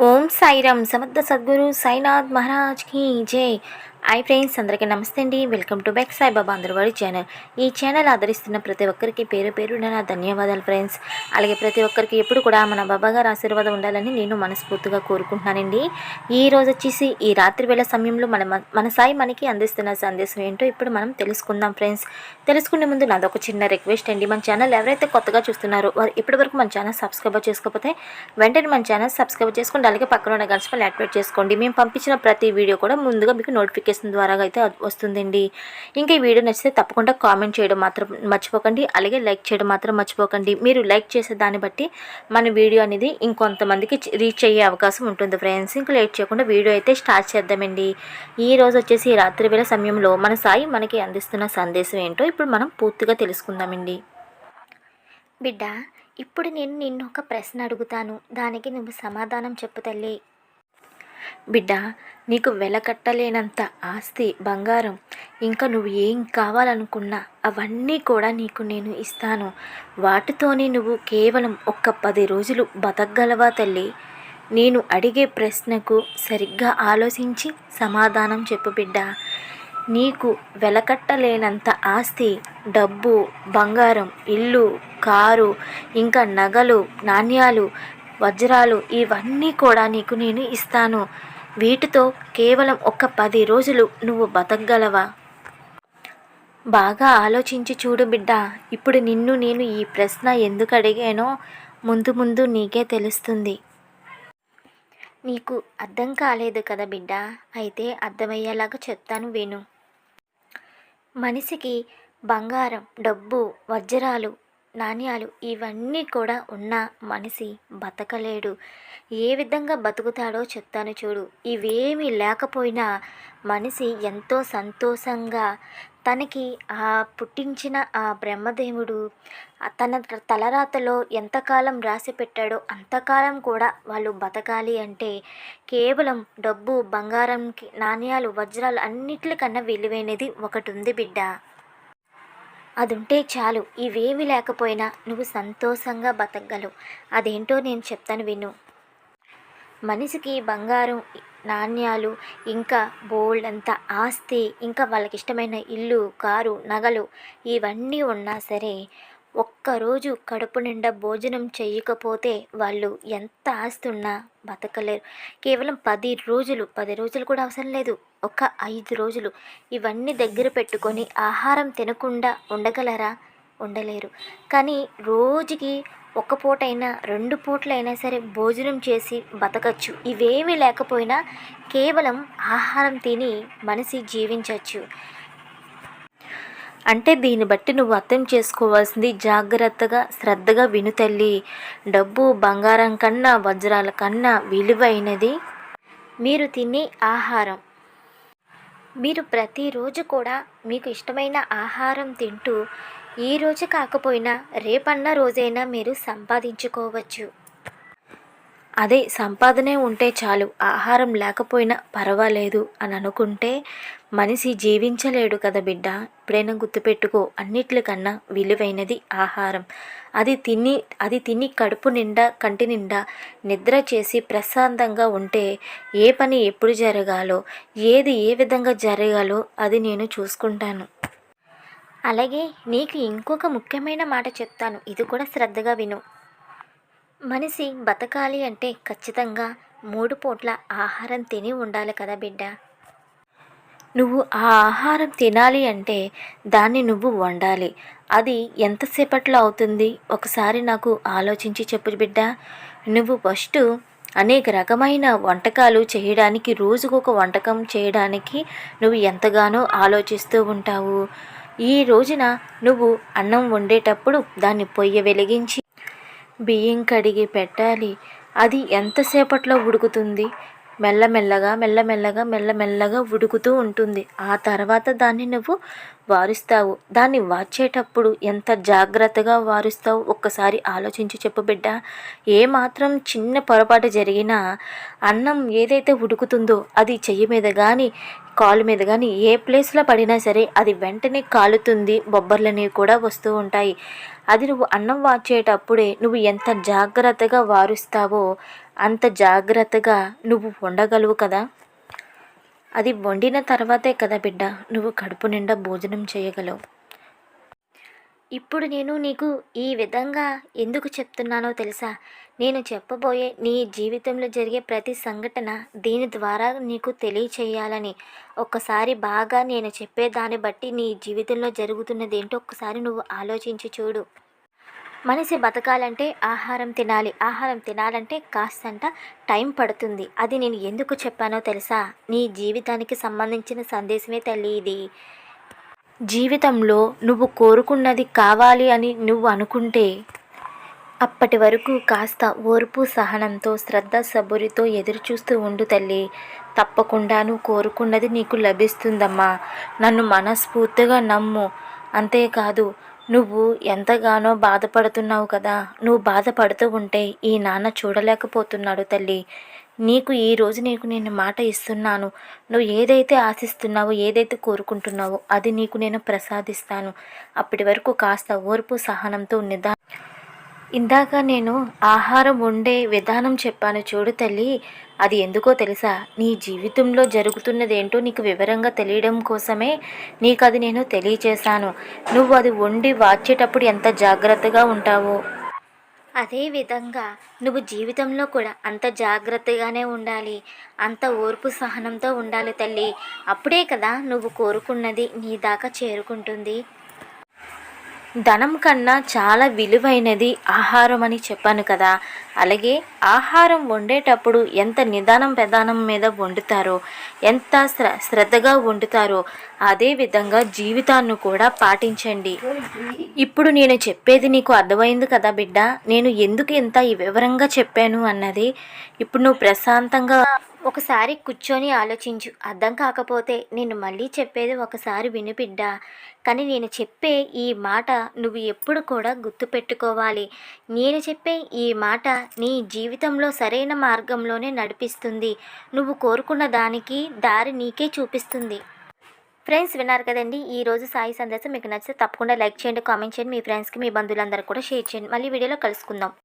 ओम साईरम समर्थ सद्गुरु साईनाथ महाराज की जय। Hi friends అందరికీ నమస్తే అండి. వెల్కమ్ టు బ్యాక్ సాయిబాబా అందరివాడి ఛానల్ ఈ ఛానల్ ఆదరిస్తున్న ప్రతి ఒక్కరికి పేరు పేరు నా ధన్యవాదాలు ఫ్రెండ్స్. అలాగే ప్రతి ఒక్కరికి ఎప్పుడు కూడా మన బాబా గారు ఆశీర్వాదం ఉండాలని నేను మనస్ఫూర్తిగా కోరుకుంటున్నానండి. ఈ రోజు వచ్చేసి ఈ రాత్రి వేళ సమయంలో మన మన సాయి మనకి అందిస్తున్న సందేశం ఏంటో ఇప్పుడు మనం తెలుసుకుందాం ఫ్రెండ్స్. తెలుసుకునే ముందు నాదొక చిన్న రిక్వెస్ట్ అండి. మన ఛానల్ ఎవరైతే కొత్తగా చూస్తున్నారో వారు ఇప్పటివరకు మన ఛానల్ సబ్స్క్రైబ్ చేసుకోకపోతే వెంటనే మన ఛానల్ సబ్స్క్రైబ్ చేసుకోండి అలాగే పక్కన ఉన్న గంట పైన యాక్టివేట్ చేసుకోండి. మేము పంపించిన ప్రతి వీడియో కూడా ముందుగా మీకు నోటిఫికేషన్ ద్వారా అయితే వస్తుందండి. ఇంకా ఈ వీడియో నచ్చితే తప్పకుండా కామెంట్ చేయడం మాత్రం మర్చిపోకండి. అలాగే లైక్ చేయడం మాత్రం మర్చిపోకండి. మీరు లైక్ చేసే దాన్ని బట్టి మన వీడియో అనేది ఇంకొంతమందికి రీచ్ అయ్యే అవకాశం ఉంటుంది ఫ్రెండ్స్. ఇంకా లేట్ చేయకుండా వీడియో అయితే స్టార్ట్ చేద్దామండి. ఈ రోజు వచ్చేసి రాత్రి వేళ సమయంలో మన సాయి మనకి అందిస్తున్న సందేశం ఏంటో ఇప్పుడు మనం పూర్తిగా తెలుసుకుందామండి. బిడ్డ ఇప్పుడు నేను నిన్ను ఒక ప్రశ్న అడుగుతాను. దానికి నువ్వు సమాధానం చెప్పు తల్లి. బిడ్డ నీకు వెలకట్టలేనంత ఆస్తి బంగారం ఇంకా నువ్వు ఏం కావాలనుకున్నా అవన్నీ కూడా నీకు నేను ఇస్తాను. వాటితోనే నువ్వు కేవలం ఒక్క పది రోజులు బతకగలవా తల్లి? నేను అడిగే ప్రశ్నకు సరిగ్గా ఆలోచించి సమాధానం చెప్పు బిడ్డ. నీకు వెలకట్టలేనంత ఆస్తి డబ్బు బంగారం ఇల్లు కారు ఇంకా నగలు నాణ్యాలు వజ్రాలు ఇవన్నీ కూడా నీకు నేను ఇస్తాను. వీటితో కేవలం ఒక పది రోజులు నువ్వు బతకగలవా? బాగా ఆలోచించి చూడు బిడ్డ ఇప్పుడు నిన్ను నేను ఈ ప్రశ్న ఎందుకు అడిగానో ముందు ముందు నీకే తెలుస్తుంది. నీకు అర్థం కాలేదు కదా బిడ్డ అయితే అర్థమయ్యేలాగా చెప్తాను విను. మనిషికి బంగారం డబ్బు వజ్రాలు నాణ్యాలు ఇవన్నీ కూడా ఉన్న మనిషి బతకలేడు. ఏ విధంగా బతుకుతాడో చెప్తాను చూడు. ఇవేమీ లేకపోయినా మనిషి ఎంతో సంతోషంగా తనకి ఆ పుట్టించిన ఆ బ్రహ్మదేవుడు తన తలరాతలో ఎంతకాలం రాసి పెట్టాడో అంతకాలం కూడా వాళ్ళు బతకాలి అంటే కేవలం డబ్బు బంగారంకి నాణ్యాలు వజ్రాలు అన్నిటికన్నా విలువైనది ఒకటి ఉంది బిడ్డ. అది ఉంటే చాలు. ఇవేమి లేకపోయినా నువ్వు సంతోషంగా బతకగలవు. అదేంటో నేను చెప్తాను విను. మనిషికి బంగారం నాణ్యాలు ఇంకా బోల్డ్ అంత ఆస్తి ఇంకా వాళ్ళకి ఇష్టమైన ఇల్లు కారు నగలు ఇవన్నీ ఉన్నా సరే ఒక్కరోజు కడుపు నిండా భోజనం చేయకపోతే వాళ్ళు ఎంత ఆస్తి ఉన్నా బతకలేరు. కేవలం పది రోజులు పది రోజులు కూడా అవసరం లేదు. ఒక ఐదు రోజులు ఇవన్నీ దగ్గర పెట్టుకొని ఆహారం తినకుండా ఉండగలరా? ఉండలేరు. కానీ రోజుకి ఒక పూటైనా రెండు పూటలైనా సరే భోజనం చేసి బతకచ్చు. ఇవేమీ లేకపోయినా కేవలం ఆహారం తిని మనిషి జీవించవచ్చు అంటే దీన్ని బట్టి నువ్వు అర్థం చేసుకోవాల్సింది జాగ్రత్తగా శ్రద్ధగా విను తల్లి. డబ్బు బంగారం కన్నా వజ్రాల కన్నా విలువైనది మీరు తినే ఆహారం. మీరు ప్రతిరోజు కూడా మీకు ఇష్టమైన ఆహారం తింటూ ఈ రోజు కాకపోయినా రేపన్న రోజైనా మీరు సంపాదించుకోవచ్చు. అదే సంపాదనే ఉంటే చాలు ఆహారం లేకపోయినా పర్వాలేదు అని అనుకుంటే మనిషి జీవించలేడు కదా బిడ్డ. ఎప్పుడైనా గుర్తుపెట్టుకో అన్నిట్లకన్నా విలువైనది ఆహారం. అది తిని అది తిని కడుపు నిండా కంటి నిండా నిద్ర చేసి ప్రశాంతంగా ఉంటే ఏ పని ఎప్పుడు జరగాలో ఏది ఏ విధంగా జరగాలో అది నేను చూసుకుంటాను. అలాగే నీకు ఇంకొక ముఖ్యమైన మాట చెప్తాను. ఇది కూడా శ్రద్ధగా విను. మనిషి బతకాలి అంటే ఖచ్చితంగా మూడు పూట్ల ఆహారం తిని ఉండాలి కదా బిడ్డ. నువ్వు ఆ ఆహారం తినాలి అంటే దాన్ని నువ్వు వండాలి. అది ఎంతసేపట్లో అవుతుంది? ఒకసారి నాకు ఆలోచించి చెప్పు బిడ్డ. నువ్వు ఫస్ట్ అనేక రకమైన వంటకాలు చేయడానికి రోజుకొక వంటకం చేయడానికి నువ్వు ఎంతగానో ఆలోచిస్తూ ఉంటావు. ఈ రోజున నువ్వు అన్నం వండేటప్పుడు దాన్ని పొయ్యి వెలిగించి బియ్యం కడిగి పెట్టాలి. అది ఎంతసేపట్లో ఉడుకుతుంది? మెల్లమెల్లగా మెల్లమెల్లగా మెల్లమెల్లగా ఉడుకుతూ ఉంటుంది. ఆ తర్వాత దాన్ని నువ్వు వారుస్తావు. దాన్ని వార్చేటప్పుడు ఎంత జాగ్రత్తగా వారుస్తావు? ఒక్కసారి ఆలోచించి చెప్పు బిడ్డ. ఏ మాత్రం చిన్న పొరపాటు జరిగినా అన్నం ఏదైతే ఉడుకుతుందో అది చెయ్యి మీద కానీ కాలు మీద కానీ ఏ ప్లేస్లో పడినా సరే అది వెంటనే కాలుతుంది బొబ్బర్లనేవి కూడా వస్తూ ఉంటాయి. అది నువ్వు అన్నం వాచేటప్పుడే నువ్వు ఎంత జాగ్రత్తగా వారుస్తావో అంత జాగ్రత్తగా నువ్వు వండగలవు కదా. అది వండిన తర్వాతే కదా బిడ్డ నువ్వు కడుపు నిండా భోజనం చేయగలవు. ఇప్పుడు నేను నీకు ఈ విధంగా ఎందుకు చెప్తున్నానో తెలుసా? నేను చెప్పబోయే నీ జీవితంలో జరిగే ప్రతి సంఘటన దీని ద్వారా నీకు తెలియచేయాలని. ఒక్కసారి బాగా నేను చెప్పేదాన్ని బట్టి నీ జీవితంలో జరుగుతున్నది ఏంటో ఒక్కసారి నువ్వు ఆలోచించి చూడు. మనిషి బతకాలంటే ఆహారం తినాలి. ఆహారం తినాలంటే కాస్తంట టైం పడుతుంది. అది నేను ఎందుకు చెప్పానో తెలుసా? నీ జీవితానికి సంబంధించిన సందేశమే తల్లి ఇది. జీవితంలో నువ్వు కోరుకున్నది కావాలి అని నువ్వు అనుకుంటే అప్పటి వరకు కాస్త ఓర్పు సహనంతో శ్రద్ధ సబురితో ఎదురుచూస్తూ ఉండు తల్లి. తప్పకుండా నువ్వు కోరుకున్నది నీకు లభిస్తుందమ్మా. నన్ను మనస్ఫూర్తిగా నమ్ము. అంతేకాదు నువ్వు ఎంతగానో బాధపడుతున్నావు కదా. నువ్వు బాధపడుతూ ఉంటే ఈ నాన్న చూడలేకపోతున్నాడు తల్లి. నీకు ఈ రోజు నీకు నేను మాట ఇస్తున్నాను. నువ్వు ఏదైతే ఆశిస్తున్నావో ఏదైతే కోరుకుంటున్నావో అది నీకు నేను ప్రసాదిస్తాను. అప్పటి వరకు కాస్త ఓర్పు సహనంతో నిదా ఇందాక నేను ఆహారం వండే విధానం చెప్పాను చూడు తల్లి. అది ఎందుకో తెలుసా? నీ జీవితంలో జరుగుతున్నది ఏంటో నీకు వివరంగా తెలియడం కోసమే నీకు అది నేను తెలియచేశాను. నువ్వు అది వండి వాచేటప్పుడు ఎంత జాగ్రత్తగా ఉంటావో. అదే విధంగా నువ్వు జీవితంలో కూడా అంత జాగ్రత్తగానే ఉండాలి అంత ఓర్పు సహనంతో ఉండాలి తల్లి. అప్పుడే కదా నువ్వు కోరుకున్నది నీ దాకా చేరుకుంటుంది. ధనం కన్నా చాలా విలువైనది ఆహారం అని చెప్పాను కదా. అలాగే ఆహారం వండేటప్పుడు ఎంత నిదానం ప్రధానం మీద వండుతారో ఎంత శ్ర శ్రద్ధగా వండుతారో అదే విధంగా జీవితాన్ని కూడా పాటించండి. ఇప్పుడు నేను చెప్పేది నీకు అర్థమైంది కదా బిడ్డ? నేను ఎందుకు ఇంత ఈ వివరంగా చెప్పాను అన్నది? ఇప్పుడు నువ్వు ప్రశాంతంగా ఒకసారి కూర్చొని ఆలోచించు. అర్థం కాకపోతే నేను మళ్ళీ చెప్పేది ఒకసారి విను బిడ్డ. కానీ నేను చెప్పే ఈ మాట నువ్వు ఎప్పుడు కూడా గుర్తుపెట్టుకోవాలి నేను చెప్పే ఈ మాట నీ జీవితంలో సరైన మార్గంలోనే నడిపిస్తుంది. నువ్వు కోరుకున్న దానికి దారి నీకే చూపిస్తుంది. ఫ్రెండ్స్ విన్నారు కదండి? ఈ రోజు సాయి సందేశం మీకు నచ్చితే తప్పకుండా లైక్ చేయండి కామెంట్ చేయండి. మీ ఫ్రెండ్స్కి మీ బంధువులందరూ కూడా షేర్ చేయండి. మళ్ళీ వీడియోలో కలుసుకుందాం.